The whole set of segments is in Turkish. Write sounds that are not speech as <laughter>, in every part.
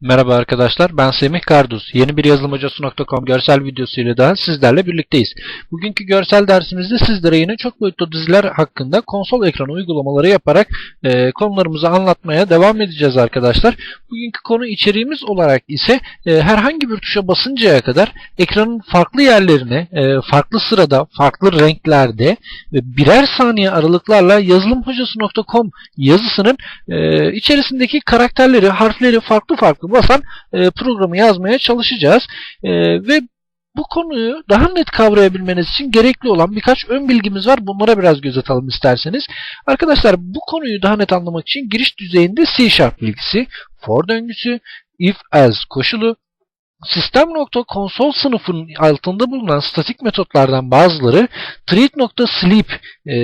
Merhaba arkadaşlar, ben Semih Karduz. Yeni bir yazılımhocası.com görsel videosuyla daha sizlerle birlikteyiz. Bugünkü görsel dersimizde sizlere yine çok boyutlu diziler hakkında konsol ekranı uygulamaları yaparak e, konularımızı anlatmaya devam edeceğiz arkadaşlar. Bugünkü konu içeriğimiz olarak ise e, herhangi bir tuşa basıncaya kadar ekranın farklı yerlerine, e, farklı sırada, farklı renklerde ve birer saniye aralıklarla yazılımhocası.com yazısının e, içerisindeki karakterleri, harfleri farklı farklı basan e, programı yazmaya çalışacağız. E, ve bu konuyu daha net kavrayabilmeniz için gerekli olan birkaç ön bilgimiz var. Bunlara biraz göz atalım isterseniz. Arkadaşlar bu konuyu daha net anlamak için giriş düzeyinde C Sharp bilgisi, for döngüsü, if else koşulu, Sistem.console sınıfının altında bulunan statik metotlardan bazıları treat.sleep e,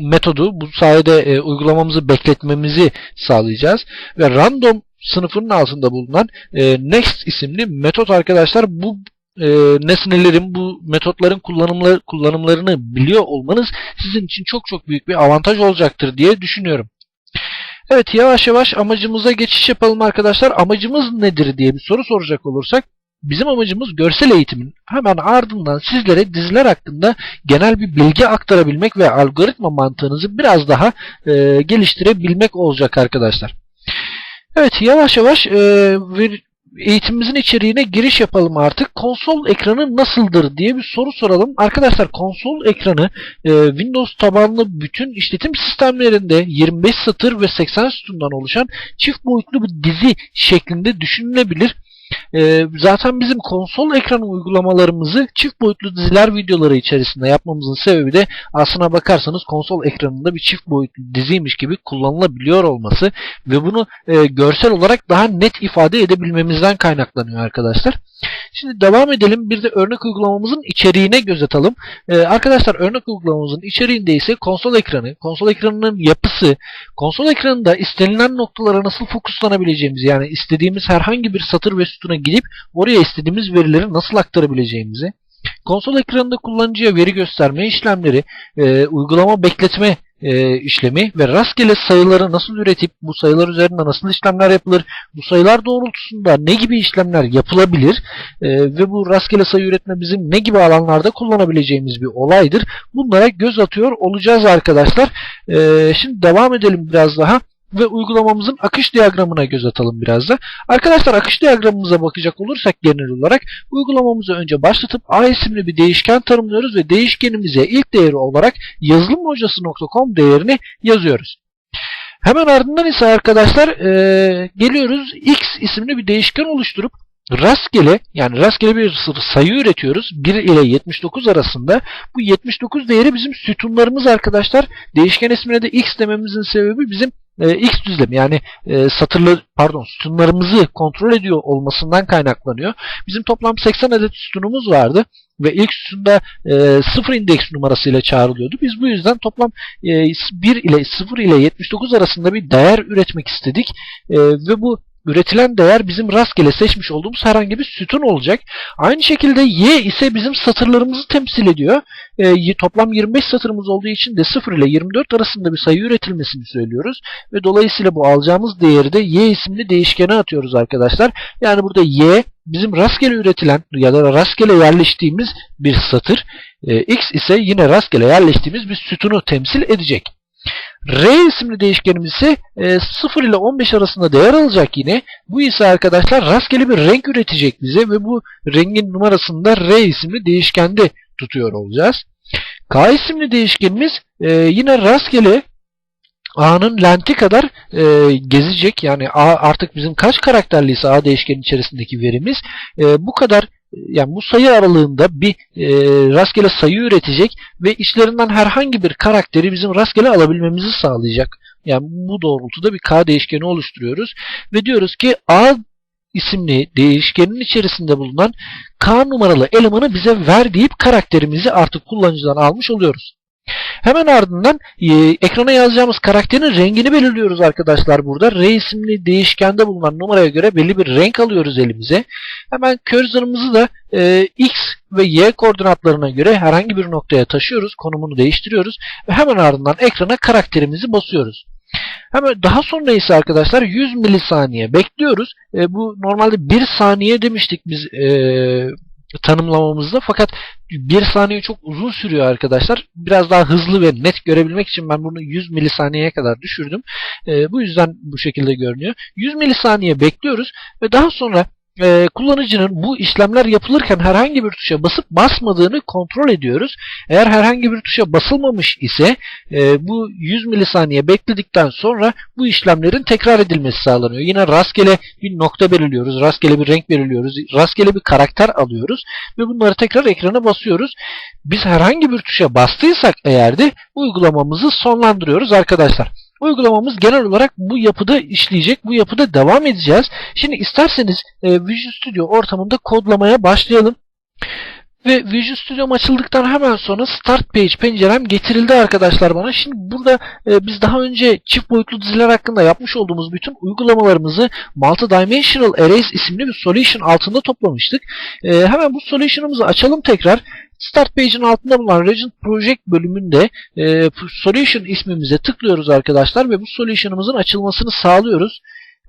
metodu bu sayede e, uygulamamızı bekletmemizi sağlayacağız ve random sınıfının altında bulunan e, next isimli metot arkadaşlar bu e, nesnelerin bu metotların kullanımları, kullanımlarını biliyor olmanız sizin için çok çok büyük bir avantaj olacaktır diye düşünüyorum. Evet yavaş yavaş amacımıza geçiş yapalım arkadaşlar. Amacımız nedir diye bir soru soracak olursak Bizim amacımız görsel eğitimin hemen ardından sizlere diziler hakkında genel bir bilgi aktarabilmek ve algoritma mantığınızı biraz daha e, geliştirebilmek olacak arkadaşlar. Evet yavaş yavaş e, eğitimimizin içeriğine giriş yapalım artık. Konsol ekranı nasıldır diye bir soru soralım. Arkadaşlar konsol ekranı e, Windows tabanlı bütün işletim sistemlerinde 25 satır ve 80 sütundan oluşan çift boyutlu bir dizi şeklinde düşünülebilir. Ee, zaten bizim konsol ekranı uygulamalarımızı çift boyutlu diziler videoları içerisinde yapmamızın sebebi de aslına bakarsanız konsol ekranında bir çift boyutlu diziymiş gibi kullanılabiliyor olması ve bunu e, görsel olarak daha net ifade edebilmemizden kaynaklanıyor arkadaşlar. Şimdi devam edelim. Bir de örnek uygulamamızın içeriğine göz atalım. Ee, arkadaşlar örnek uygulamamızın içeriğinde ise konsol ekranı, konsol ekranının yapısı, konsol ekranında istenilen noktalara nasıl fokuslanabileceğimizi yani istediğimiz herhangi bir satır ve sütuna gidip oraya istediğimiz verileri nasıl aktarabileceğimizi, konsol ekranında kullanıcıya veri gösterme işlemleri, e, uygulama bekletme e, işlemi ve rastgele sayıları nasıl üretip bu sayılar üzerinde nasıl işlemler yapılır, bu sayılar doğrultusunda ne gibi işlemler yapılabilir e, ve bu rastgele sayı üretme bizim ne gibi alanlarda kullanabileceğimiz bir olaydır. Bunlara göz atıyor olacağız arkadaşlar. E, şimdi devam edelim biraz daha ve uygulamamızın akış diyagramına göz atalım biraz da. Arkadaşlar akış diyagramımıza bakacak olursak genel olarak uygulamamızı önce başlatıp A isimli bir değişken tanımlıyoruz ve değişkenimize ilk değeri olarak yazılımhocası.com değerini yazıyoruz. Hemen ardından ise arkadaşlar e, geliyoruz x isimli bir değişken oluşturup rastgele yani rastgele bir sayı üretiyoruz. 1 ile 79 arasında. Bu 79 değeri bizim sütunlarımız arkadaşlar. Değişken ismine de x dememizin sebebi bizim e, x düzlemi yani e, satırlı pardon sütunlarımızı kontrol ediyor olmasından kaynaklanıyor. Bizim toplam 80 adet sütunumuz vardı ve ilk sütunda e, 0 indeks numarasıyla çağrılıyordu. Biz bu yüzden toplam e, 1 ile 0 ile 79 arasında bir değer üretmek istedik e, ve bu üretilen değer bizim rastgele seçmiş olduğumuz herhangi bir sütun olacak. Aynı şekilde y ise bizim satırlarımızı temsil ediyor. E, toplam 25 satırımız olduğu için de 0 ile 24 arasında bir sayı üretilmesini söylüyoruz. Ve dolayısıyla bu alacağımız değeri de y isimli değişkene atıyoruz arkadaşlar. Yani burada y bizim rastgele üretilen ya da rastgele yerleştiğimiz bir satır. E, x ise yine rastgele yerleştiğimiz bir sütunu temsil edecek. R isimli değişkenimiz ise e, 0 ile 15 arasında değer alacak yine. Bu ise arkadaşlar rastgele bir renk üretecek bize ve bu rengin numarasını da R isimli değişkende tutuyor olacağız. K isimli değişkenimiz e, yine rastgele A'nın lenti kadar e, gezecek. Yani A artık bizim kaç karakterliyse A değişkenin içerisindeki verimiz e, bu kadar yani bu sayı aralığında bir e, rastgele sayı üretecek ve içlerinden herhangi bir karakteri bizim rastgele alabilmemizi sağlayacak. Yani bu doğrultuda bir k değişkeni oluşturuyoruz ve diyoruz ki a isimli değişkenin içerisinde bulunan k numaralı elemanı bize ver deyip karakterimizi artık kullanıcıdan almış oluyoruz. Hemen ardından e, ekrana yazacağımız karakterin rengini belirliyoruz arkadaşlar burada. R isimli değişkende bulunan numaraya göre belli bir renk alıyoruz elimize. Hemen cursor'ımızı da e, X ve Y koordinatlarına göre herhangi bir noktaya taşıyoruz. Konumunu değiştiriyoruz. Ve hemen ardından ekrana karakterimizi basıyoruz. Hemen daha sonra ise arkadaşlar 100 milisaniye bekliyoruz. E, bu normalde 1 saniye demiştik biz e, tanımlamamızda fakat 1 saniye çok uzun sürüyor arkadaşlar. Biraz daha hızlı ve net görebilmek için ben bunu 100 milisaniyeye kadar düşürdüm. E, bu yüzden bu şekilde görünüyor. 100 milisaniye bekliyoruz ve daha sonra e, kullanıcının bu işlemler yapılırken herhangi bir tuşa basıp basmadığını kontrol ediyoruz. Eğer herhangi bir tuşa basılmamış ise e, bu 100 milisaniye bekledikten sonra bu işlemlerin tekrar edilmesi sağlanıyor. Yine rastgele bir nokta belirliyoruz, rastgele bir renk belirliyoruz, rastgele bir karakter alıyoruz ve bunları tekrar ekrana basıyoruz. Biz herhangi bir tuşa bastıysak eğer de uygulamamızı sonlandırıyoruz arkadaşlar. Uygulamamız genel olarak bu yapıda işleyecek, bu yapıda devam edeceğiz. Şimdi isterseniz e, Visual Studio ortamında kodlamaya başlayalım. Ve Visual Studio açıldıktan hemen sonra Start Page pencerem getirildi arkadaşlar bana. Şimdi burada e, biz daha önce çift boyutlu diziler hakkında yapmış olduğumuz bütün uygulamalarımızı Multidimensional Arrays isimli bir solution altında toplamıştık. E, hemen bu solution'ımızı açalım tekrar. Start Page'in altında bulunan Regent Project bölümünde e, Solution ismimize tıklıyoruz arkadaşlar ve bu solution'ımızın açılmasını sağlıyoruz.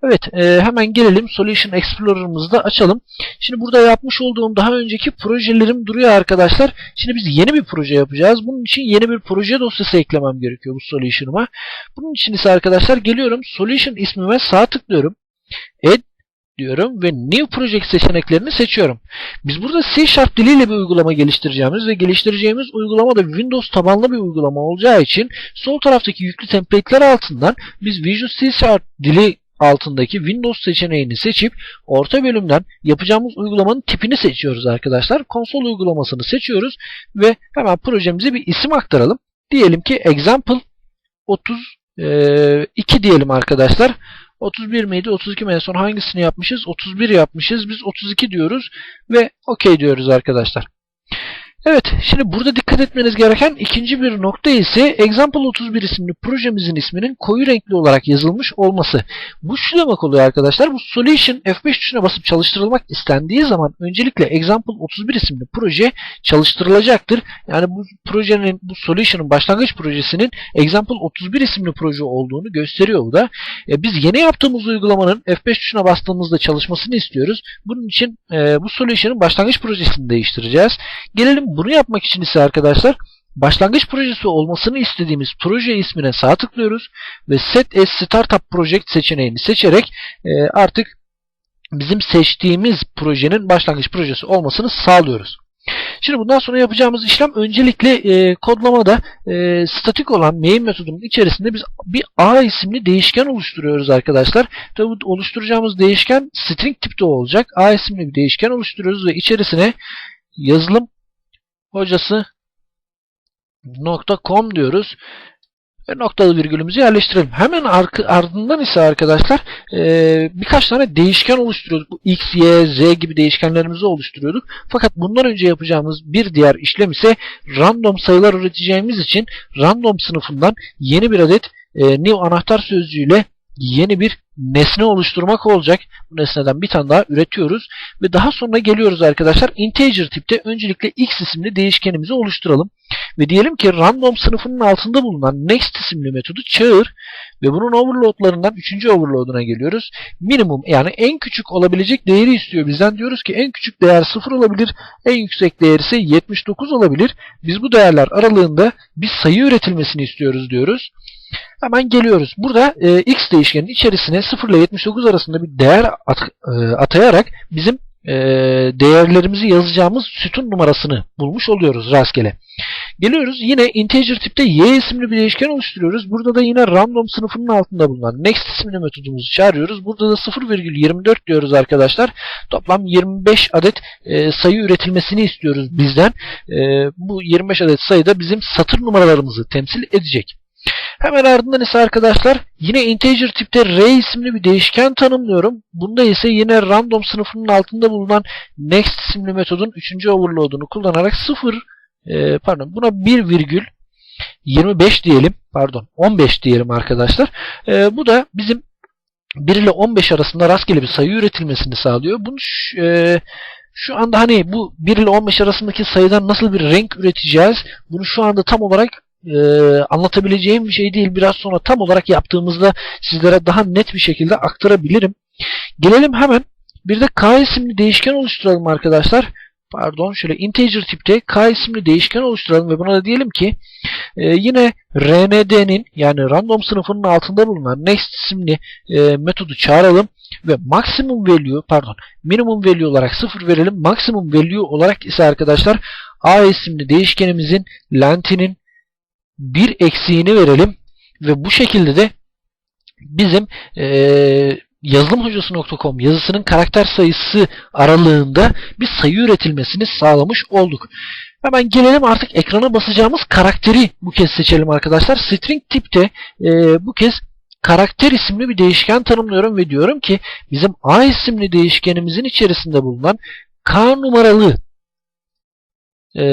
Evet e, hemen gelelim Solution Explorer'ımızı da açalım. Şimdi burada yapmış olduğum daha önceki projelerim duruyor arkadaşlar. Şimdi biz yeni bir proje yapacağız. Bunun için yeni bir proje dosyası eklemem gerekiyor bu Solution'ıma. Bunun için ise arkadaşlar geliyorum Solution ismime sağ tıklıyorum. Diyorum ve New Project seçeneklerini seçiyorum. Biz burada C Sharp diliyle bir uygulama geliştireceğimiz ve geliştireceğimiz uygulama da Windows tabanlı bir uygulama olacağı için sol taraftaki yüklü template'ler altından biz Visual C Sharp dili altındaki Windows seçeneğini seçip orta bölümden yapacağımız uygulamanın tipini seçiyoruz arkadaşlar. Konsol uygulamasını seçiyoruz ve hemen projemize bir isim aktaralım. Diyelim ki example 32 diyelim arkadaşlar. 31 miydi? 32 mi? En son hangisini yapmışız? 31 yapmışız. Biz 32 diyoruz ve OK diyoruz arkadaşlar. Evet, şimdi burada dikkat etmeniz gereken ikinci bir nokta ise Example 31 isimli projemizin isminin koyu renkli olarak yazılmış olması. Bu şu demek oluyor arkadaşlar, bu Solution F5 tuşuna basıp çalıştırılmak istendiği zaman öncelikle Example 31 isimli proje çalıştırılacaktır. Yani bu projenin, bu Solution'ın başlangıç projesinin Example 31 isimli proje olduğunu gösteriyor bu da. E, biz yeni yaptığımız uygulamanın F5 tuşuna bastığımızda çalışmasını istiyoruz. Bunun için e, bu Solution'ın başlangıç projesini değiştireceğiz. Gelelim bunu yapmak için ise arkadaşlar başlangıç projesi olmasını istediğimiz proje ismine sağ tıklıyoruz ve Set as Startup Project seçeneğini seçerek e, artık bizim seçtiğimiz projenin başlangıç projesi olmasını sağlıyoruz. Şimdi bundan sonra yapacağımız işlem öncelikle e, kodlamada e, statik olan main metodunun içerisinde biz bir A isimli değişken oluşturuyoruz arkadaşlar. Tabi oluşturacağımız değişken string tipte olacak. A isimli bir değişken oluşturuyoruz ve içerisine yazılım hocası .com diyoruz. Ve noktalı virgülümüzü yerleştirelim. Hemen ardından ise arkadaşlar e, birkaç tane değişken oluşturuyorduk. Bu x, y, z gibi değişkenlerimizi oluşturuyorduk. Fakat bundan önce yapacağımız bir diğer işlem ise random sayılar üreteceğimiz için random sınıfından yeni bir adet e, new anahtar sözcüğüyle yeni bir nesne oluşturmak olacak. Bu nesneden bir tane daha üretiyoruz. Ve daha sonra geliyoruz arkadaşlar. Integer tipte öncelikle x isimli değişkenimizi oluşturalım. Ve diyelim ki random sınıfının altında bulunan next isimli metodu çağır ve bunun overloadlarından 3. overloaduna geliyoruz. Minimum yani en küçük olabilecek değeri istiyor bizden. Diyoruz ki en küçük değer 0 olabilir, en yüksek değer ise 79 olabilir. Biz bu değerler aralığında bir sayı üretilmesini istiyoruz diyoruz. Hemen geliyoruz. Burada e, x değişkenin içerisine 0 ile 79 arasında bir değer at, e, atayarak bizim e, değerlerimizi yazacağımız sütun numarasını bulmuş oluyoruz rastgele. Geliyoruz yine integer tipte y isimli bir değişken oluşturuyoruz. Burada da yine random sınıfının altında bulunan next isimli metodumuzu çağırıyoruz. Burada da 0,24 diyoruz arkadaşlar. Toplam 25 adet e, sayı üretilmesini istiyoruz bizden. E, bu 25 adet sayı da bizim satır numaralarımızı temsil edecek. Hemen ardından ise arkadaşlar yine integer tipte r isimli bir değişken tanımlıyorum. Bunda ise yine random sınıfının altında bulunan next isimli metodun 3. overload'unu kullanarak 0 e, pardon buna 1 virgül 25 diyelim pardon 15 diyelim arkadaşlar. E, bu da bizim 1 ile 15 arasında rastgele bir sayı üretilmesini sağlıyor. Bunu e, şu anda hani bu 1 ile 15 arasındaki sayıdan nasıl bir renk üreteceğiz? Bunu şu anda tam olarak e, anlatabileceğim bir şey değil. Biraz sonra tam olarak yaptığımızda sizlere daha net bir şekilde aktarabilirim. Gelelim hemen bir de k isimli değişken oluşturalım arkadaşlar. Pardon şöyle integer tipte k isimli değişken oluşturalım ve buna da diyelim ki e, yine rnd'nin yani random sınıfının altında bulunan next isimli e, metodu çağıralım ve maximum value pardon minimum value olarak 0 verelim. Maximum value olarak ise arkadaşlar a isimli değişkenimizin length'inin bir eksiğini verelim ve bu şekilde de bizim e, yazılımhocası.com yazısının karakter sayısı aralığında bir sayı üretilmesini sağlamış olduk. Hemen gelelim artık ekrana basacağımız karakteri bu kez seçelim arkadaşlar. String tipte e, bu kez karakter isimli bir değişken tanımlıyorum ve diyorum ki bizim a isimli değişkenimizin içerisinde bulunan k numaralı e,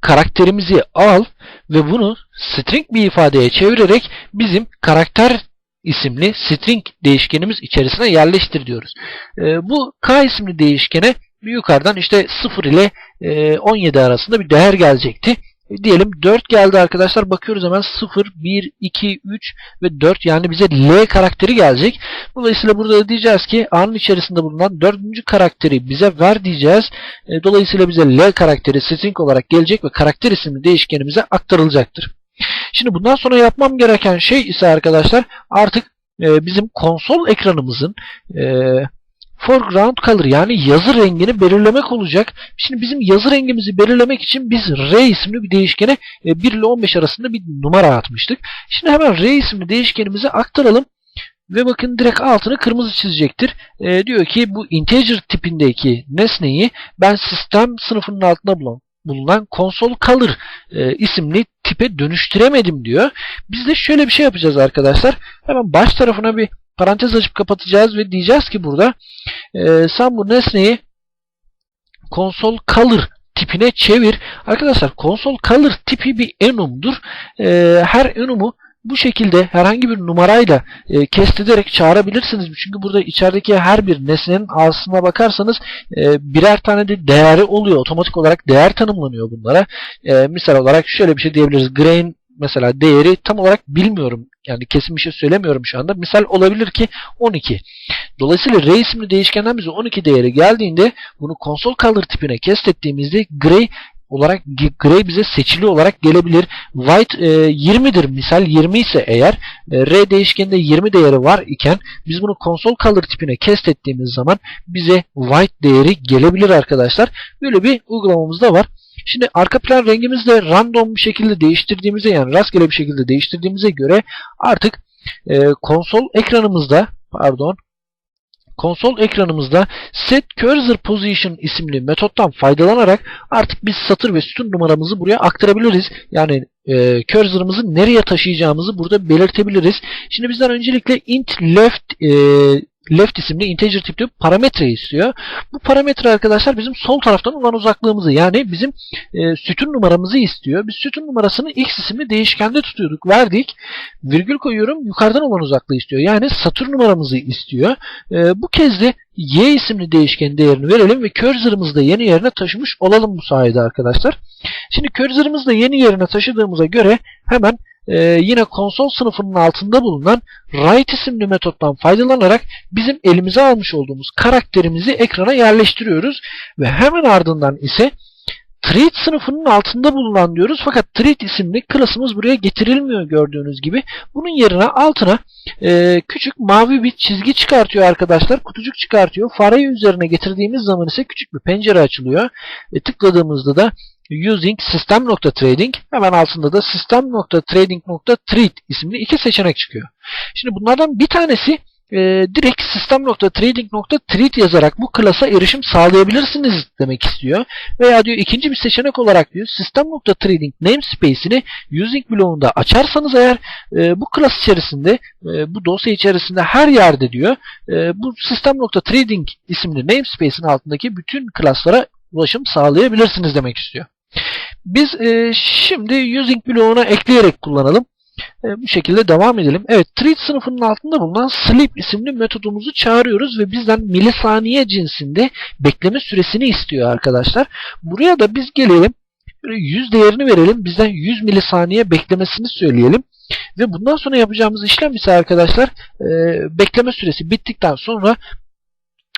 karakterimizi al ve bunu string bir ifadeye çevirerek bizim karakter isimli string değişkenimiz içerisine yerleştir diyoruz. E, bu k isimli değişkene yukarıdan işte 0 ile e, 17 arasında bir değer gelecekti. Diyelim 4 geldi arkadaşlar. Bakıyoruz hemen 0, 1, 2, 3 ve 4 yani bize L karakteri gelecek. Dolayısıyla burada da diyeceğiz ki A'nın içerisinde bulunan 4. karakteri bize ver diyeceğiz. E, dolayısıyla bize L karakteri string olarak gelecek ve karakter isimli değişkenimize aktarılacaktır. Şimdi bundan sonra yapmam gereken şey ise arkadaşlar artık e, bizim konsol ekranımızın e, foreground color yani yazı rengini belirlemek olacak. Şimdi bizim yazı rengimizi belirlemek için biz R isimli bir değişkene e, 1 ile 15 arasında bir numara atmıştık. Şimdi hemen R isimli değişkenimize aktaralım. Ve bakın direkt altını kırmızı çizecektir. E, diyor ki bu integer tipindeki nesneyi ben sistem sınıfının altında bulan bulunan console color e, isimli tipe dönüştüremedim diyor. Biz de şöyle bir şey yapacağız arkadaşlar. Hemen baş tarafına bir parantez açıp kapatacağız ve diyeceğiz ki burada e, sen bu nesneyi console color tipine çevir. Arkadaşlar console color tipi bir enumdur. E, her enumu bu şekilde herhangi bir numarayla e, kest çağırabilirsiniz. Çünkü burada içerideki her bir nesnenin aslına bakarsanız e, birer tane de değeri oluyor. Otomatik olarak değer tanımlanıyor bunlara. E, misal olarak şöyle bir şey diyebiliriz. Grain mesela değeri tam olarak bilmiyorum. Yani kesin bir şey söylemiyorum şu anda. Misal olabilir ki 12. Dolayısıyla R isimli değişkenden bize 12 değeri geldiğinde bunu konsol color tipine kest ettiğimizde gray olarak gray bize seçili olarak gelebilir. White e, 20'dir misal 20 ise eğer e, R değişkeninde 20 değeri var iken biz bunu console color tipine kest ettiğimiz zaman bize white değeri gelebilir arkadaşlar. Böyle bir uygulamamız da var. Şimdi arka plan rengimizi de random bir şekilde değiştirdiğimize yani rastgele bir şekilde değiştirdiğimize göre artık e, konsol ekranımızda pardon konsol ekranımızda set cursor position isimli metottan faydalanarak artık biz satır ve sütun numaramızı buraya aktarabiliriz. Yani e, cursor'ımızı nereye taşıyacağımızı burada belirtebiliriz. Şimdi bizden öncelikle int left e, left isimli integer tipli parametre istiyor. Bu parametre arkadaşlar bizim sol taraftan olan uzaklığımızı yani bizim e, sütun numaramızı istiyor. Biz sütun numarasını x isimli değişkende tutuyorduk. Verdik. Virgül koyuyorum. Yukarıdan olan uzaklığı istiyor. Yani satır numaramızı istiyor. E, bu kez de y isimli değişkenin değerini verelim ve cursor'ımızı da yeni yerine taşımış olalım bu sayede arkadaşlar. Şimdi cursor'ımızı da yeni yerine taşıdığımıza göre hemen ee, yine konsol sınıfının altında bulunan write isimli metottan faydalanarak bizim elimize almış olduğumuz karakterimizi ekrana yerleştiriyoruz ve hemen ardından ise treat sınıfının altında bulunan diyoruz fakat treat isimli klasımız buraya getirilmiyor gördüğünüz gibi. Bunun yerine altına e, küçük mavi bir çizgi çıkartıyor arkadaşlar. Kutucuk çıkartıyor. Fareyi üzerine getirdiğimiz zaman ise küçük bir pencere açılıyor. Ve tıkladığımızda da using system.trading hemen altında da system.trading.treat isimli iki seçenek çıkıyor. Şimdi bunlardan bir tanesi e, direkt system.trading.treat yazarak bu klasa erişim sağlayabilirsiniz demek istiyor. Veya diyor ikinci bir seçenek olarak diyor system.trading namespace'ini using bloğunda açarsanız eğer e, bu klas içerisinde e, bu dosya içerisinde her yerde diyor e, bu system.trading isimli namespace'in altındaki bütün klaslara ulaşım sağlayabilirsiniz demek istiyor. Biz e, şimdi using bloğuna ekleyerek kullanalım. E, bu şekilde devam edelim. Evet, treat sınıfının altında bulunan sleep isimli metodumuzu çağırıyoruz ve bizden milisaniye cinsinde bekleme süresini istiyor arkadaşlar. Buraya da biz gelelim. Böyle 100 değerini verelim. Bizden 100 milisaniye beklemesini söyleyelim. Ve bundan sonra yapacağımız işlem ise arkadaşlar e, bekleme süresi bittikten sonra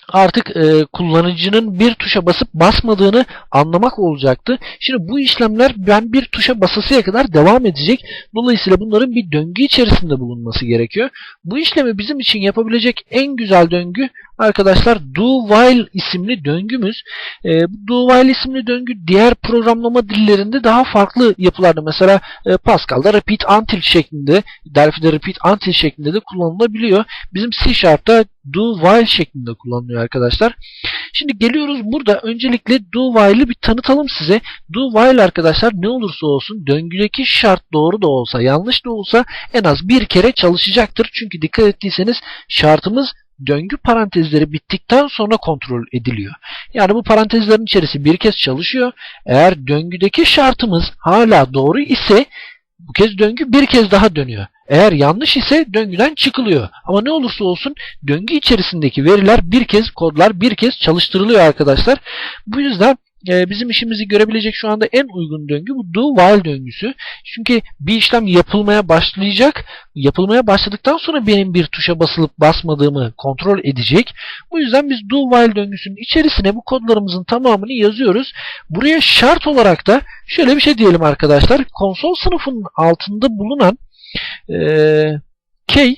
artık e, kullanıcının bir tuşa basıp basmadığını anlamak olacaktı. Şimdi bu işlemler ben bir tuşa basasıya kadar devam edecek. Dolayısıyla bunların bir döngü içerisinde bulunması gerekiyor. Bu işlemi bizim için yapabilecek en güzel döngü arkadaşlar do while isimli döngümüz. E, do while isimli döngü diğer programlama dillerinde daha farklı yapılarda mesela e, Pascal'da repeat until şeklinde, Delphi'de repeat until şeklinde de kullanılabiliyor. Bizim C Sharp'ta do while şeklinde kullanılıyor arkadaşlar. Şimdi geliyoruz burada öncelikle do while'ı bir tanıtalım size. Do while arkadaşlar ne olursa olsun döngüdeki şart doğru da olsa yanlış da olsa en az bir kere çalışacaktır. Çünkü dikkat ettiyseniz şartımız döngü parantezleri bittikten sonra kontrol ediliyor. Yani bu parantezlerin içerisi bir kez çalışıyor. Eğer döngüdeki şartımız hala doğru ise bu kez döngü bir kez daha dönüyor. Eğer yanlış ise döngüden çıkılıyor. Ama ne olursa olsun döngü içerisindeki veriler bir kez, kodlar bir kez çalıştırılıyor arkadaşlar. Bu yüzden e, bizim işimizi görebilecek şu anda en uygun döngü bu do while döngüsü. Çünkü bir işlem yapılmaya başlayacak. Yapılmaya başladıktan sonra benim bir tuşa basılıp basmadığımı kontrol edecek. Bu yüzden biz do while döngüsünün içerisine bu kodlarımızın tamamını yazıyoruz. Buraya şart olarak da şöyle bir şey diyelim arkadaşlar. Konsol sınıfının altında bulunan e, key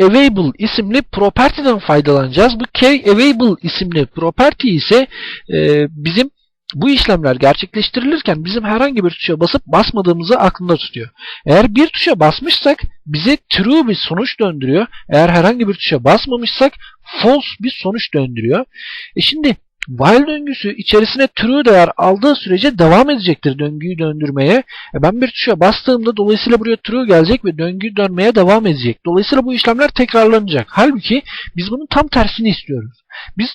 available isimli property'den faydalanacağız. Bu key available isimli property ise e, bizim bu işlemler gerçekleştirilirken bizim herhangi bir tuşa basıp basmadığımızı aklında tutuyor. Eğer bir tuşa basmışsak bize true bir sonuç döndürüyor. Eğer herhangi bir tuşa basmamışsak false bir sonuç döndürüyor. E şimdi while döngüsü içerisine true değer aldığı sürece devam edecektir döngüyü döndürmeye. E ben bir tuşa bastığımda dolayısıyla buraya true gelecek ve döngü dönmeye devam edecek. Dolayısıyla bu işlemler tekrarlanacak. Halbuki biz bunun tam tersini istiyoruz. Biz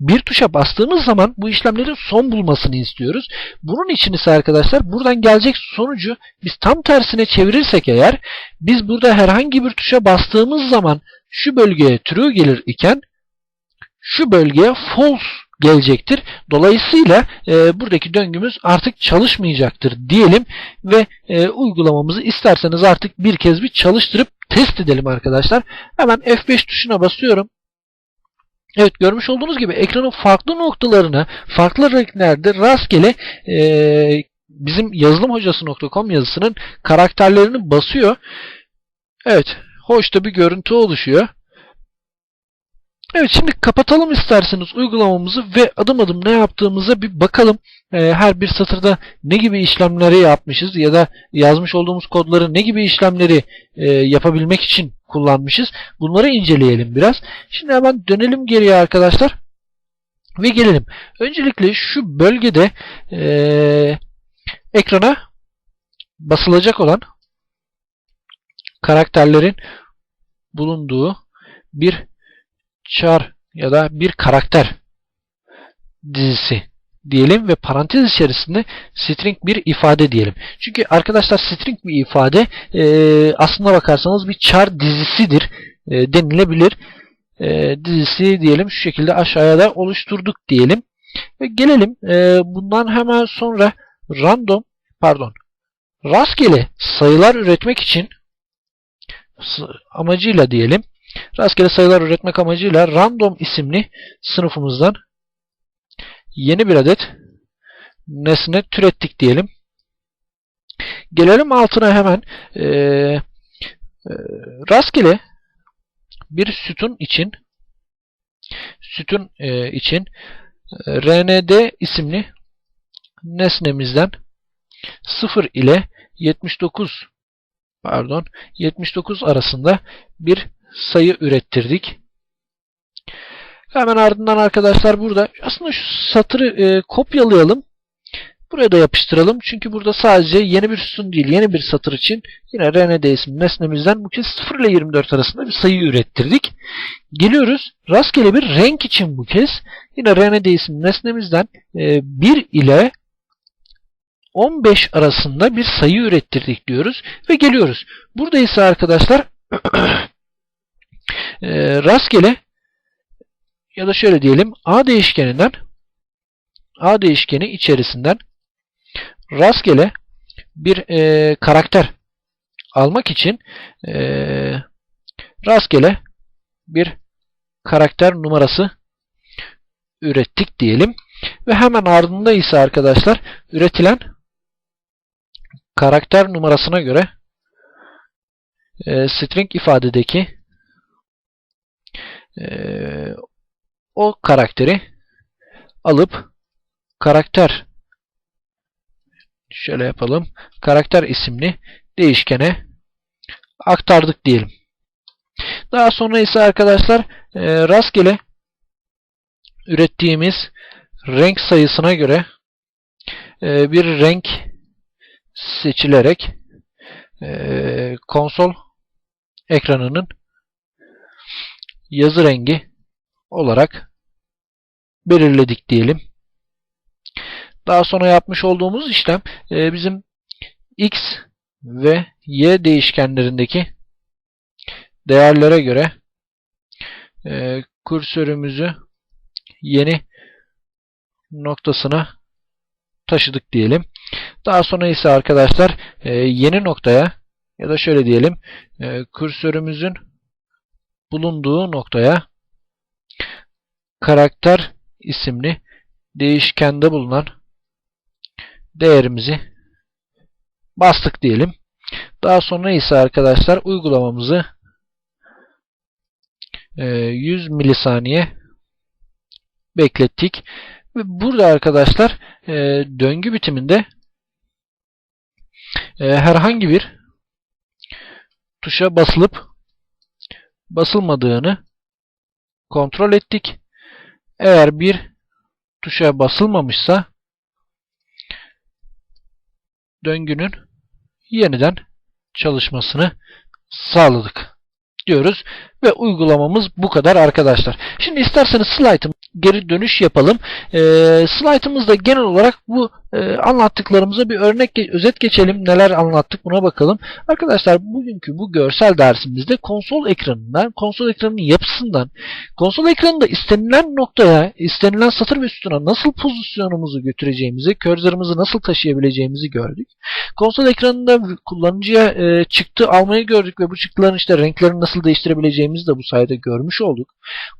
bir tuşa bastığımız zaman bu işlemlerin son bulmasını istiyoruz. Bunun için ise arkadaşlar buradan gelecek sonucu biz tam tersine çevirirsek eğer biz burada herhangi bir tuşa bastığımız zaman şu bölgeye true gelir iken şu bölgeye false gelecektir. Dolayısıyla e, buradaki döngümüz artık çalışmayacaktır diyelim ve e, uygulamamızı isterseniz artık bir kez bir çalıştırıp test edelim arkadaşlar. Hemen F5 tuşuna basıyorum. Evet görmüş olduğunuz gibi ekranın farklı noktalarına farklı renklerde rastgele e, bizim yazılımhocası.com yazısının karakterlerini basıyor. Evet hoş bir görüntü oluşuyor. Evet şimdi kapatalım isterseniz uygulamamızı ve adım adım ne yaptığımıza bir bakalım. Ee, her bir satırda ne gibi işlemleri yapmışız ya da yazmış olduğumuz kodları ne gibi işlemleri e, yapabilmek için kullanmışız. Bunları inceleyelim biraz. Şimdi hemen dönelim geriye arkadaşlar ve gelelim. Öncelikle şu bölgede e, ekrana basılacak olan karakterlerin bulunduğu bir char ya da bir karakter dizisi diyelim ve parantez içerisinde string bir ifade diyelim. Çünkü arkadaşlar string bir ifade e, aslında bakarsanız bir char dizisidir e, denilebilir. E, dizisi diyelim şu şekilde aşağıya da oluşturduk diyelim. Ve gelelim e, bundan hemen sonra random pardon rastgele sayılar üretmek için amacıyla diyelim Rastgele sayılar üretmek amacıyla random isimli sınıfımızdan yeni bir adet nesne türettik diyelim. Gelelim altına hemen e, e, rastgele bir sütun için sütun e, için e, rnd isimli nesnemizden 0 ile 79 pardon 79 arasında bir sayı ürettirdik. Hemen ardından arkadaşlar burada aslında şu satırı e, kopyalayalım. Buraya da yapıştıralım. Çünkü burada sadece yeni bir sütun değil, yeni bir satır için yine rnd isimli nesnemizden bu kez 0 ile 24 arasında bir sayı ürettirdik. Geliyoruz. Rastgele bir renk için bu kez yine rnd isimli nesnemizden e, 1 ile 15 arasında bir sayı ürettirdik diyoruz ve geliyoruz. Burada ise arkadaşlar <clears throat> e, rastgele ya da şöyle diyelim A değişkeninden A değişkeni içerisinden rastgele bir e, karakter almak için e, rastgele bir karakter numarası ürettik diyelim. Ve hemen ardında ise arkadaşlar üretilen karakter numarasına göre e, string ifadedeki e, o karakteri alıp karakter şöyle yapalım. Karakter isimli değişkene aktardık diyelim. Daha sonra ise arkadaşlar e, rastgele ürettiğimiz renk sayısına göre e, bir renk seçilerek e, konsol ekranının yazı rengi olarak belirledik diyelim. Daha sonra yapmış olduğumuz işlem e, bizim x ve y değişkenlerindeki değerlere göre e, kursörümüzü yeni noktasına taşıdık diyelim. Daha sonra ise arkadaşlar e, yeni noktaya ya da şöyle diyelim kursörümüzün bulunduğu noktaya karakter isimli değişkende bulunan değerimizi bastık diyelim. Daha sonra ise arkadaşlar uygulamamızı 100 milisaniye beklettik. Ve burada arkadaşlar döngü bitiminde herhangi bir tuşa basılıp basılmadığını kontrol ettik. Eğer bir tuşa basılmamışsa döngünün yeniden çalışmasını sağladık diyoruz ve uygulamamız bu kadar arkadaşlar. Şimdi isterseniz slide'ım geri dönüş yapalım. E, slide'ımızda genel olarak bu e, anlattıklarımıza bir örnek özet geçelim. Neler anlattık buna bakalım. Arkadaşlar bugünkü bu görsel dersimizde konsol ekranından, konsol ekranının yapısından, konsol ekranında istenilen noktaya, istenilen satır ve sütuna nasıl pozisyonumuzu götüreceğimizi, cursörümüzü nasıl taşıyabileceğimizi gördük. Konsol ekranında kullanıcıya e, çıktı almayı gördük ve bu çıktıların işte renklerini nasıl değiştirebileceğimizi de bu sayede görmüş olduk.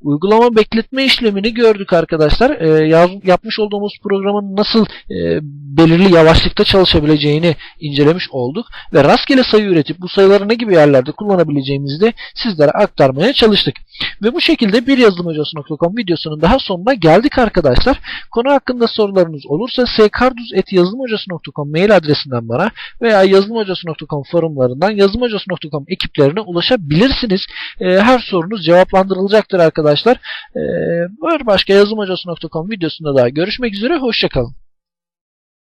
Uygulama bekletme işlemini gördük arkadaşlar. E, yaz, yapmış olduğumuz programın nasıl e, belirli yavaşlıkta çalışabileceğini incelemiş olduk ve rastgele sayı üretip bu sayıları ne gibi yerlerde kullanabileceğimizi de sizlere aktarmaya çalıştık. Ve bu şekilde bir yazılımhocası.com videosunun daha sonuna geldik arkadaşlar. Konu hakkında sorularınız olursa skarduz.yazılımhocası.com mail adresinden bana veya yazılımhocası.com forumlarından yazılımhocası.com ekiplerine ulaşabilirsiniz. Her sorunuz cevaplandırılacaktır arkadaşlar. Bir başka yazılımhocası.com videosunda daha görüşmek üzere. Hoşçakalın.